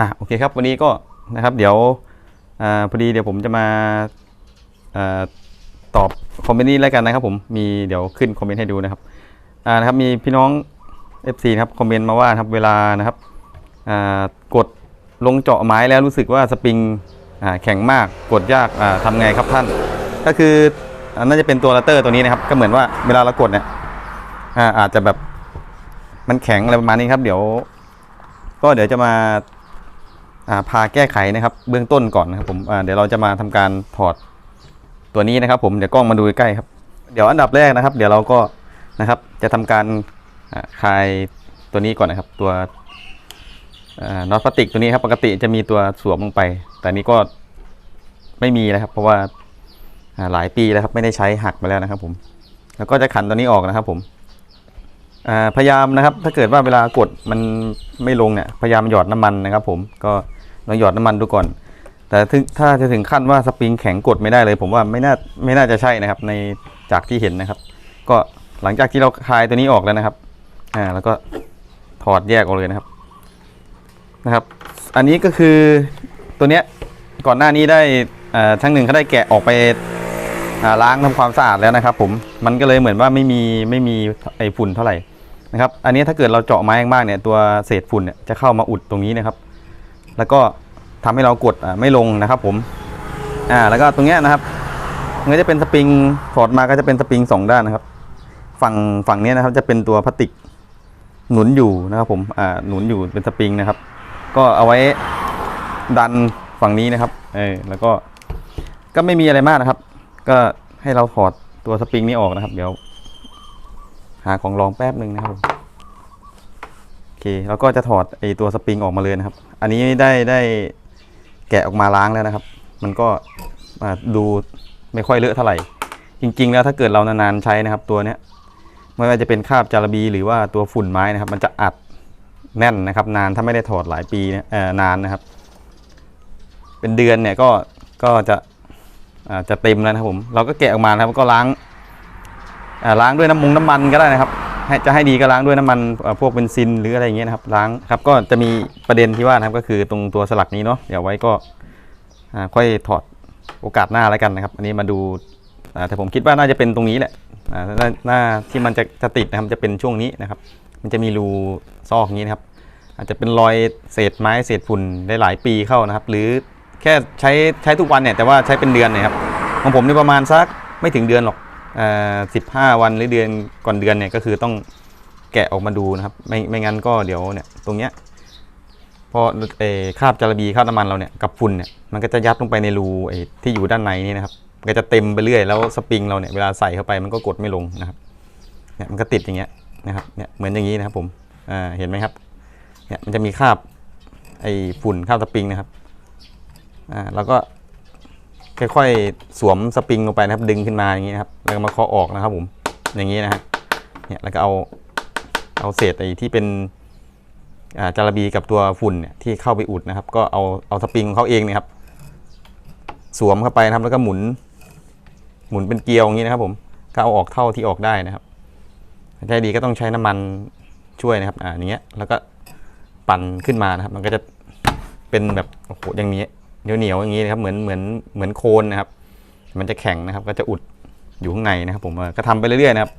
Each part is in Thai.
อะโอเคครับวันนี้ก็นะครับเดี๋ยวอพอดีเดี๋ยวผมจะมาอาตอบคอมเมนต์นี้แล้วกันนะครับ ผมมีเดี๋ยวขึ้นคอมเมนต์ให้ดูนะครับอ่านะครับมีพี่น้อง FC นะครับคอมเมนต์มาว่าครับเวลานะครับกดลงเจาะไม้แล้วรู้สึกว่าสปริงแข็งมากกดยากาทำไงครับท่าน ก็คืออน่าจะเป็นตัวลัตเตอร์ตัวนี้นะครับ ก็เหมือนว่าเวลาเรากดเนี่ยอาอาจจะแบบมันแข็งอะไรประมาณนี้ครับ เดี๋ยว ก็เดี๋ยวจะมา พาแก้ไขนะครับเบื้องต้นก่อนนะครับผมเดี๋ยวเราจะมาทำการถอดตัวนี้นะครับ ผมเดี๋ยวกล้องมาดูใกล้ครับเดี๋ยวอันดับแรกนะครับ เดี๋ยวเราก็นะครับ จะทำการคลายตัวนี้ก่อนนะครับ ตัวน็อตพลาสติกตัวนี้ครับ ปกติจะมีตัวสวมลงไป แต่นี้ก็ไม่มีแล้วครับ เพราะว่าหลายปีแล้วครับ ไม่ได้ใช้หักมาแล้วนะครับ ผม แล้วก็จะขันตัวนี้ออกนะครับ ผมพยายามนะครับ ถ้าเกิดว่าเวลากดมันไม่ลงเนี่ยพยายามหยอดน้ำมันนะครับ ผมก็ ลองหยอดน้ำมันดูก่อน แต่ถ้าจะถึงขั้นว่าสปริงแข็งกดไม่ได้เลย ผมว่าไม่น่าไม่น่าจะใช่นะครับ ในจากที่เห็นนะครับ ก็หลังจากที่เราคลายตัวนี้ออกแล้วนะครับ อ่า แล้วก็ถอดแยกออกเลยนะครับนะครับ อันนี้ก็คือตัวเนี้ยก่อนหน้านี้ได้อ่าช่างหนึ่งเขาได้แกะออกไปอ่าล้างทำความสะอาดแล้วนะครับ ผมมันก็เลยเหมือนว่าไม่มีไม่มีไอฝุ่นเท่าไหร่นะครับ อันนี้ถ้าเกิดเราเจาะไม้มากเนี่ยตัวเศษฝุ่นเนี่ยจะเข้ามาอุดตรงนี้นะครับ แล้วก็ทำให้เรากดไม่ลงนะครับผมอ่าแล้วก็ตรงเนี้ยนะครับมันจะเป็นสปริงถอดมาก็จะเป็นสปริงสองด้านนะครับ ฝั่งฝั่งนี้นะครับจะเป็นตัวพลาสติกหนุนอยู่นะครับผมอ่าหนุนอยู่เป็นสปริงนะครับ ก็เอาไว้ดันฝั่งนี้นะครับเออแล้วก็ก็ไม่มีอะไรมากนะครับ ก็ให้เราถอดตัวสปริงนี้ออกนะครับ เดี๋ยว หาของรองแป๊บหนึ่งนะครับผม แล้วก็จะถอดไอตัวสปริงออกมาเลยนะครับ อันนี้ได้ได้แกะออกมาล้างแล้วนะครับ มันก็อ่าดูไม่ค่อยเลอะเท่าไหร่ จริง ๆ แล้วถ้าเกิดเรานานๆใช้นะครับ ตัวเนี้ยไม่ว่าจะเป็นคราบจารบี หรือว่าตัวฝุ่นไม้นะครับ มันจะอัดแน่นนะครับ นานถ้าไม่ได้ถอดหลายปีเนี่ยเอ่อนานนะครับ เป็นเดือนเนี่ยก็ก็จะจะเต็มแล้วนะครับผม เราก็แกะออกมานะครับก็ล้างล้างด้วยน้ำมุงน้ำมันก็ได้นะครับ ให้จะให้ดีก็ล้างด้วยน้ำมันพวกเบนซินหรืออะไรอย่างเงี้ยนะครับล้างครับก็จะมีประเด็นที่ว่านะครับก็คือตรงตัวสลักนี้เนาะเดี๋ยวไว้ก็ค่อยถอดโอกาสหน้าแล้วกันนะครับ อันนี้มาดูแต่ผมคิดว่าน่าจะเป็นตรงนี้แหละอ่าหน้านาที่มันจะจะติดนะครับจะเป็นช่วงนี้นะครับ มันจะมีรูซอกองนี้นะครับ อาจจะเป็นรอยเศษไม้เศษฝุ่นได้หลายปีเข้านะครับ หรือแค่ใช้ใช้ทุกวันเนี่ยแต่ว่าใช้เป็นเดือนนี่ยครับของผมนี่ประมาณสักไม่ถึงเดือนหรอก สิบห้าวันหรือเดือนก่อนเดือนเนี่ยก็คือต้องแกะออกมาดูนะครับ ไม่ไม่งั้นก็เดี๋ยวเนี่ยตรงเนี้ยพอเอคราบจารบีคราบน้ำมันเราเนี่ยกับฝุ่นเนี่ยมันก็จะยัดลงไปในรูไอ้ที่อยู่ด้านในนี่นะครับมันก็จะเต็มไปเรื่อยแล้วสปริงเราเนี่ยเวลาใส่เข้าไปมันก็กดไม่ลงนะครับเนี่ยมันก็ติดอย่างเงี้ยนะครับเนี่ยเหมือนอย่างนี้นะครับผมอ่าเห็นไหมครับเนี่ยมันจะมีคราบไอ้ฝุ่นคราบสปริงนะครับอ่าแล้วก็ ค่อยๆ สวมสปริงลงไปนะครับ ดึงขึ้นมาอย่างนี้นะครับ แล้วมาเคาะออกนะครับผม อย่างนี้นะฮะ เนี่ย แล้วก็เอา เอาเศษไอ้ที่เป็นจาระบีกับตัวฝุ่นเนี่ยที่เข้าไปอุดนะครับ ก็เอา เอาสปริงของเขาเองเนี่ยครับ สวมเข้าไปนะครับ แล้วก็หมุน หมุนเป็นเกลียวอย่างนี้นะครับ ผม ก็เอาออกเท่าที่ออกได้นะครับถ้าใจดีก็ต้องใช้น้ำมันช่วยนะครับ อ่าอย่างเงี้ย แล้วก็ปั่นขึ้นมานะครับ มันก็จะเป็นแบบ โอ้โห อย่างนี้ เหนียวเหนียวๆอย่างนี้นะครับเหมือนเหมือนเหมือนโคนนะครับ มันจะแข็งนะครับ ก็จะอุดอยู่ข้างในนะครับ ผมก็ทำไปเรื่อยๆนะครับ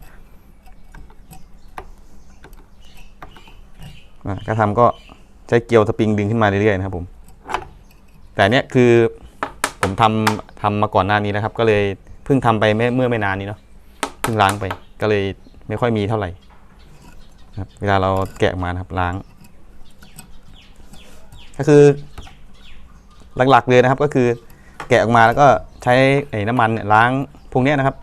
ก็ทำก็ใช้เกลียวสปริงดึงขึ้นมาเรื่อยๆนะครับผม แต่เนี้ยคือผมทำทำมาก่อนหน้านี้นะครับ ก็เลยเพิ่งทำไปเมื่อไม่นานนี้เนาะเพิ่งล้างไป ก็เลยไม่ค่อยมีเท่าไหร่ครับเวลาเราแกะมานะครับล้าง ก็คือ หลักๆเลยนะครับก็คือแกะออกมาแล้วก็ใช้ไอ้น้ำมันเนี่ยล้างพวกเนี้ยนะครับ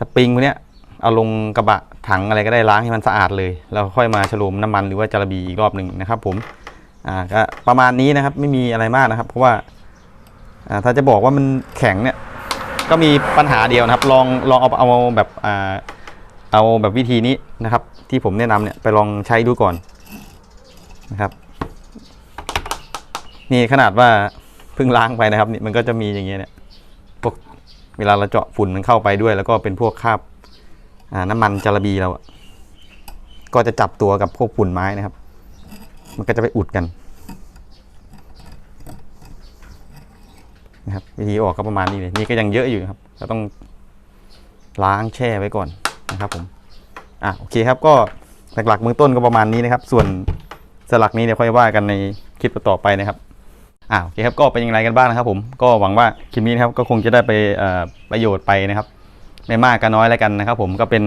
สปริงพวกเนี้ยเอาลงกระบะถังอะไรก็ได้ล้างให้มันสะอาดเลยแล้วค่อยมาฉโลมน้ำมันหรือว่าจาระบีอีกรอบหนึ่งนะครับ ผมอ่าก็ประมาณนี้นะครับไม่มีอะไรมากนะครับ เพราะว่าอ่าถ้าจะบอกว่ามันแข็งเนี่ยก็มีปัญหาเดียวนะครับ ลองลองเอาเอาแบบอ่าเอาแบบวิธีนี้นะครับ ที่ผมแนะนำเนี่ยไปลองใช้ดูก่อนนะครับ นี่ขนาดว่า เพิ่งล้างไปนะครับนี่มันก็จะมีอย่างเงี้ยเนี่ยพวกเวลาเราเจาะฝุ่นมันเข้าไปด้วย แล้วก็เป็นพวกคราบาน้ำมันจาระบีเราอะก็จะจับตัวกับพวกฝุ่นไม้นะครับ มันก็จะไปอุดกันนะครับวิธีออกก็ประมาณนี้เลยนี่ก็ยังเยอะอยู่นะครับเราต้องล้างแช่ไว้ก่อนนะครับผมอะโอเคครับก็หลักๆเบื้องต้นก็ประมาณนี้นะครับ ส่วนสลักนี้เดี๋ยวค่อยว่ากันในคลิปต่อไปนะครับ อะโอเคครับก็เป็นอย่างไรกันบ้างนะครับผมก็หวังว่าคลิปนี้นะครับก็คงจะได้ไปประโยชน์ไปนะครับ ไม่มากก็น้อยแล้วกันนะครับ ผมก็เป็น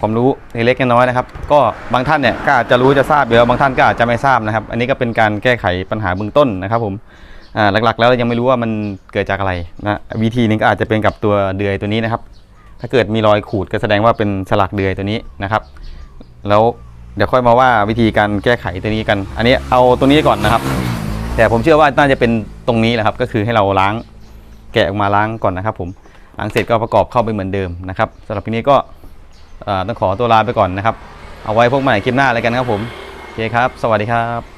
ความรู้เล็กๆน้อยๆนะครับ ก็บางท่านเนี่ยก็อาจจะรู้จะทราบอยู่แล้วบางท่านก็อาจจะไม่ทราบนะครับ อันนี้ก็เป็นการแก้ไขปัญหาเบื้องต้นนะครับ ผมอ่าหลักๆ แล้วยังไม่รู้ว่ามันเกิดจากอะไรนะวิธีหนึงก็อาจจะเป็นกับตัวเดือยตัวนี้นะครับ ถ้าเกิดมีรอยขูดก็แสดงว่าเป็นสลักเดือยตัวนี้นะครับ แล้วเดี๋ยวค่อยมาว่าวิธีการแก้ไขตัวนี้กัน อันนี้เอาตัวนี้ก่อนนะครับ แต่ผมเชื่อว่าน่าจะเป็นตรงนี้แหละครับก็คือให้เราล้างแกะออกมาล้างก่อนนะครับ ผมล้างเสร็จก็ประกอบเข้าไปเหมือนเดิมนะครับสำหรับคลิปนี้ก็ต้องขอตัวลาไปก่อนนะครับ เอาไว้พบกันใหม่คลิปหน้าอะไรกันครับผมโอเคครับ สวัสดีครับ